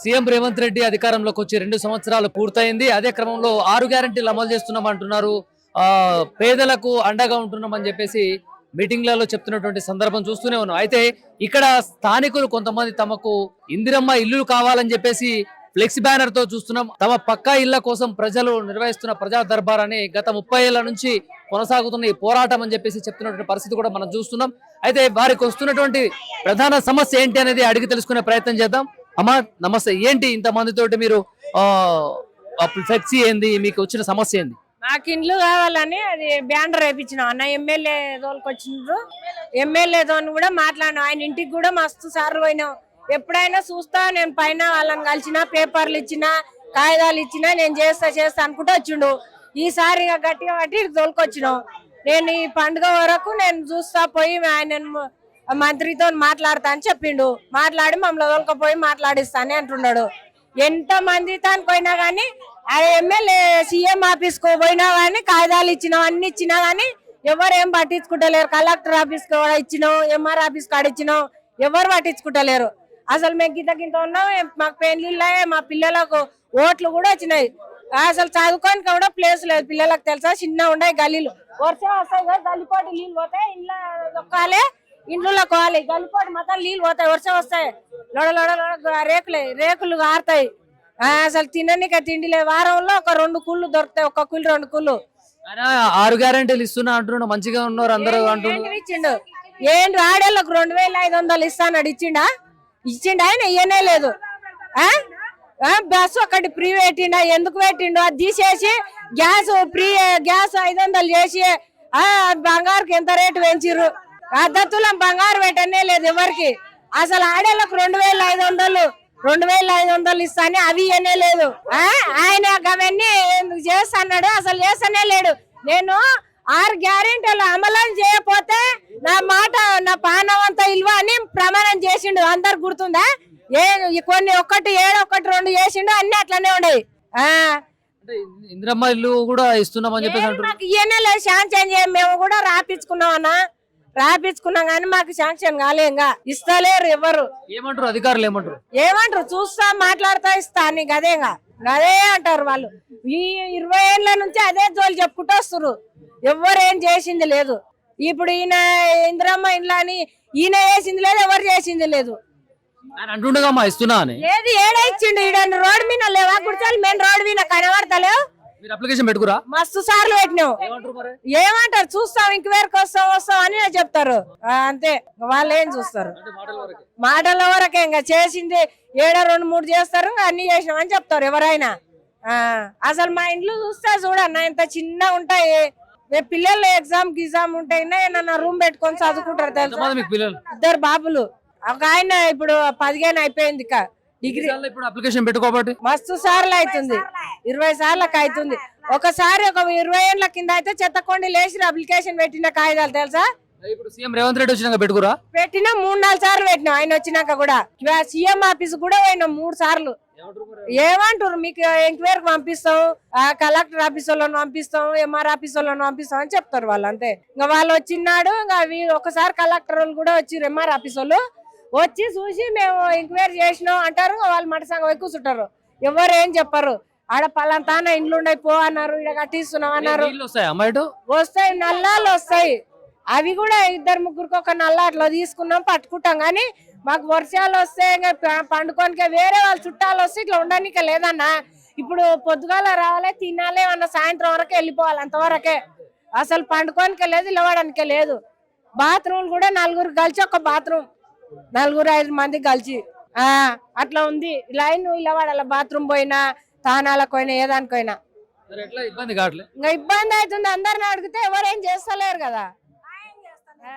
CM Revanth Reddy అధికారంలోకి వచ్చి రెండు సంవత్సరాలు పూర్తయింది. అదే క్రమంలో ఆరు గ్యారెంటీలు అమలు చేస్తున్నాం అంటున్నారు ఆ పేదలకు అండగా ఉంటున్నామని చెప్పేసి మీటింగ్లలో చెప్తున్నటువంటి సందర్భం చూస్తూనే ఉన్నాం. అయితే ఇక్కడ స్థానికులు కొంతమంది తమకు ఇందిరమ్మ ఇల్లులు కావాలని చెప్పేసి ఫ్లెక్స్ బ్యానర్తో చూస్తున్నాం. తమ పక్కా ఇళ్ళ కోసం ప్రజలు నిర్వహిస్తున్న ప్రజా దర్బార్ అని గత ముప్పై ఏళ్ళ నుంచి కొనసాగుతున్న ఈ పోరాటం అని చెప్పేసి చెప్తున్నటువంటి పరిస్థితి కూడా మనం చూస్తున్నాం. అయితే వారికి వస్తున్నటువంటి ప్రధాన సమస్య ఏంటి అనేది అడిగి తెలుసుకునే ప్రయత్నం చేద్దాం. అమ్మా నమస్తే. ఏంటి ఇంత మందితోటి మీరు ఫ్లెక్సీ ఏంది? మీకు వచ్చిన సమస్య ఏంది? మాకు ఇండ్లు కావాలని అది బ్యానర్ వేయించినాం అన్న ఎమ్మెల్యే తోలుకొచ్చిండ్రు ఎమ్మెల్యేతో కూడా మాట్లాడినాం. ఆయన ఇంటికి కూడా మస్తు సార్లు పోయినాం. ఎప్పుడైనా చూస్తా నేను పైన వాళ్ళని కలిసిన పేపర్లు ఇచ్చిన కాగితాలు ఇచ్చినా నేను చేస్తా చేస్తా అనుకుంటూ వచ్చిండు. ఈసారి ఇక గట్టిగా పట్టి తోలుకొచ్చినాం నేను ఈ పండుగ వరకు నేను చూస్తా పోయి ఆయన మంత్రితో మాట్లాడతా అని చెప్పిండు. మాట్లాడి మమ్మల్ని తోలుకపోయి మాట్లాడిస్తానే అంటున్నాడు. ఎంత మంది తాను పోయినా గానీ ఆ ఎమ్మెల్యే సీఎం ఆఫీస్కు పోయినా గానీ కాగితాలు ఇచ్చినాం అన్ని ఇచ్చినా గానీ ఎవరు ఏం పట్టించుకుంటలేరు. కలెక్టర్ ఆఫీస్కు కూడా ఇచ్చినాం ఎంఆర్ ఆఫీస్ కాడ ఇచ్చినాం ఎవరు పట్టించుకుంటలేరు. అసలు మేము గింత గింత ఉన్నాం మాకు పెళ్ళిళ్ళే మా పిల్లలకు ఓట్లు కూడా వచ్చినాయి. అసలు చదువుకోనికి కూడా ప్లేస్ లేదు. పిల్లలకు తెలుసా చిన్న ఉన్నాయి గల్లీలు. వర్షం వస్తాయి కదా గల్లిపాటి నీళ్ళు పోతే ఇంట్లో దొక్కాలి ఇంట్లో కోవాలి. గల్లిపాటి మొత్తం నీళ్ళు పోతాయి వర్షం వస్తాయి. లొడ లొడ లొడ రేకులే రేకులు కారుతాయి ఆ, అసలు తిననీక తిండి లేదు. వారంలో ఒక రెండు కుళ్ళు దొరుకుతాయి ఒక కుళ్ళు రెండు కుళ్ళు. ఆరు గ్యారెంటీలు ఇస్తున్నా అంటున్నాడు. మంచిగా ఉన్నారు అందరూ అంటున్నారు. ఏంటి ఇచ్చిండు? ఏంటి ఆడేళ్ళకు రెండు వేల ఐదు వందలు ఇస్తాడు ఇచ్చిండా? ఇచ్చిండా ఆయన? ఇయ్యనే లేదు. బస్సు ఒకటి ఫ్రీ పెట్టిండా? ఎందుకు పెట్టిండు? అది తీసేసి గ్యాస్ ఫ్రీ గ్యాస్ ఐదు వందలు చేసి ఆ బంగారుకి ఎంత రేటు పెంచిర్రు? అద్దతులం బంగారు పెట్టనే లేదు ఎవరికి? అసలు ఆడేళ్ళకు రెండు వేల ఐదు వందలు రెండు వేల ఐదు వందలు ఇస్తానే అవి ఇయ్యనే లేదు. ఆయన అవన్నీ ఎందుకు చేస్తాడు అసలు చేస్తానే లేడు. నేను ఆరు గ్యారెంటీలు అమలు చేయకపోతే నా మాట నా పానం అంతా ఇల్వ అని ప్రమాణం చేసిండు. అందరు గుర్తుందా? ఏ కొన్ని ఒక్కటి ఏడు ఒకటి రెండు చేసిండు అన్ని అట్లనే ఉండేవి. ఇందిరమ్మ ఇల్లు కూడా ఇస్తున్నామని చెప్పేసి ఇయ్యనే లేదు శాంక్షన్ మేము కూడా రాపించుకున్నాం అన్న. రాపించుకున్నాం కానీ మాకు శాంక్షన్ కాలే ఇంకా. ఇస్తలేరు ఎవరు. ఏమంటారు? అధికారులు ఏమంటారు? ఏమంటారు? చూస్తా మాట్లాడతా ఇస్తా అని గదేగా గదే అంటారు వాళ్ళు. ఈ ఇరవై ఏళ్ళ నుంచి అదే జోలు చెప్పుకుంటూ వస్తున్నారు ఎవరు ఏం చేసింది లేదు. ఇప్పుడు ఈయన ఇందిరమ్మ ఇండ్ల అని ఈయన చేసింది లేదు ఎవరు చేసింది లేదు. అంటుండగా ఇస్తున్నా ఏది ఏడ ఇచ్చిండు ఈడ రోడ్డు మీద లేవా? గుడిచాలి మెయిన్ రోడ్డు మీద కనబడతలేవు. మీరు అప్లికేషన్ పెట్టుకురా. మస్తు సార్లు పెట్టినావు. ఏమంటారు చూస్తాం ఇంక వేరకు వస్తాం వస్తాం అని చెప్తారు. అంతే. వాళ్ళు ఏం చూస్తారు? మాటల వరకే. ఇంకా చేసింది ఏడ రెండు మూడు చేస్తారు ఇంకా అన్ని చేసినామని చెప్తారు ఎవరైనా. ఆ అసలు మా ఇంట్లో చూస్తే చూడన్న ఇంత చిన్న ఉంటాయి. పిల్లలు ఎగ్జామ్ గిజామ్ ఉంటాయి ఏమన్నా రూమ్ పెట్టుకొని చదువుకుంటారు తెలుసా? ఇద్దరు బాబులు. ఒక ఆయన ఇప్పుడు పదిహేను అయిపోయింది ఇక. ఇప్పుడు అప్లికేషన్ పెట్టుకోబట్టి? మస్తు సార్లు అవుతుంది ఇరవై సార్లకు అవుతుంది ఒకసారి ఒక ఇరవై ఏళ్ళ కింద అయితే చెత్తకొండి లేచి అప్లికేషన్ పెట్టిన కాగితాలు తెలుసా? ఇప్పుడు సీఎం రేవంత్ రెడ్డి వచ్చినాక పెట్టుకురా? పెట్టినా మూడు నాలుగు సార్లు పెట్టినాం ఆయన వచ్చినాక కూడా. సీఎం ఆఫీస్ కూడా పోయినాం మూడు సార్లు. ఏమంటారు మీకు ఎంక్వైరీ పంపిస్తాం కలెక్టర్ ఆఫీస్ వాళ్ళని పంపిస్తాం ఎంఆర్ ఆఫీస్ వాళ్ళని పంపిస్తాం అని చెప్తారు వాళ్ళు అంతే. ఇంకా వాళ్ళు వచ్చినాడు ఇంకా ఒకసారి కలెక్టర్ వాళ్ళు కూడా వచ్చి ఎంఆర్ ఆఫీస్ వాళ్ళు వచ్చి చూసి మేము ఎంక్వైరీ చేసినాం. అంటారు వాళ్ళు మట సంఘం పోయి కూర్చుంటారు. ఎవరు ఏం చెప్పరు. ఆడ పలాంతాన ఇండ్లు ఉన్నాయి పో అన్నారు ఇక్కడ కట్టిస్తున్నాం అన్నారు. వస్తాయి నల్లాలు వస్తాయి. అవి కూడా ఇద్దరు ముగ్గురికి ఒక నల్ల అట్లా తీసుకున్నాం పట్టుకుంటాం. కానీ మాకు వర్షాలు వస్తే పండుకోనికే వేరే వాళ్ళ చుట్టాలు వస్తే ఇట్లా ఉండడానికి లేదన్నా. ఇప్పుడు పొద్దుగాల రావాలి తినాలి అన్న సాయంత్రం వరకే వెళ్ళిపోవాలి అంతవరకే. అసలు పండుకోనికే లేదు ఇవ్వడానికే లేదు. బాత్రూమ్లు కూడా నలుగురు కలిసి ఒక బాత్రూమ్. నలుగురు ఐదు మంది కలిసి. ఆ అట్లా ఉంది. లైన్ ఇల్లవాడాల బాత్రూమ్ పోయినా తానాలకు పోయినా ఏదానికైనా ఇంకా ఇబ్బంది అవుతుంది. అందరిని అడిగితే ఎవరేం చేస్తలేరు కదా. ఆ.